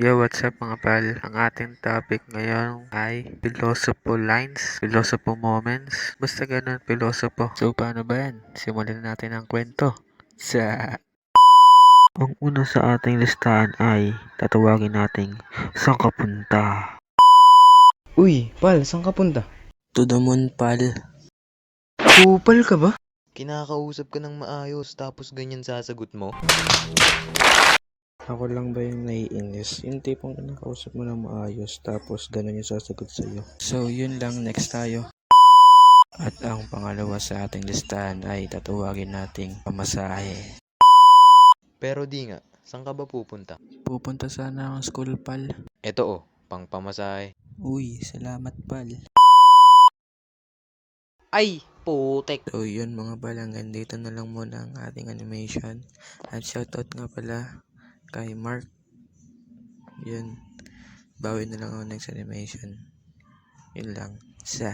Yo, what's up mga pal? Ang ating topic ngayon ay philosopher lines, philosopher moments, basta ganun, philosopher. So, paano ba yan? Simulan na natin ang kwento. Sa... Ang una sa ating listahan ay tatawagin nating saan ka punta? Uy, pal, saan ka punta? To the moon, pal. Kupal ka ba? Kinakausap ka ng maayos tapos ganyan sasagot mo? Ako lang ba yung naiinis? Yung tipong kinakausap mo ng maayos tapos ganun yung sasagot sa'yo. So, yun lang. Next tayo. At ang pangalawa sa ating listahan ay tatawagin nating pamasahe. Pero di nga, saan ka ba pupunta? Pupunta sana ang school, pal. Eto oh, pang pamasahe. Uy, salamat, pal. Ay, putek! So yun mga balanggan, dito na lang muna ang ating animation. At shoutout nga pala kay Mark. Yun. Bawi na lang ako next animation. Yun lang. Sa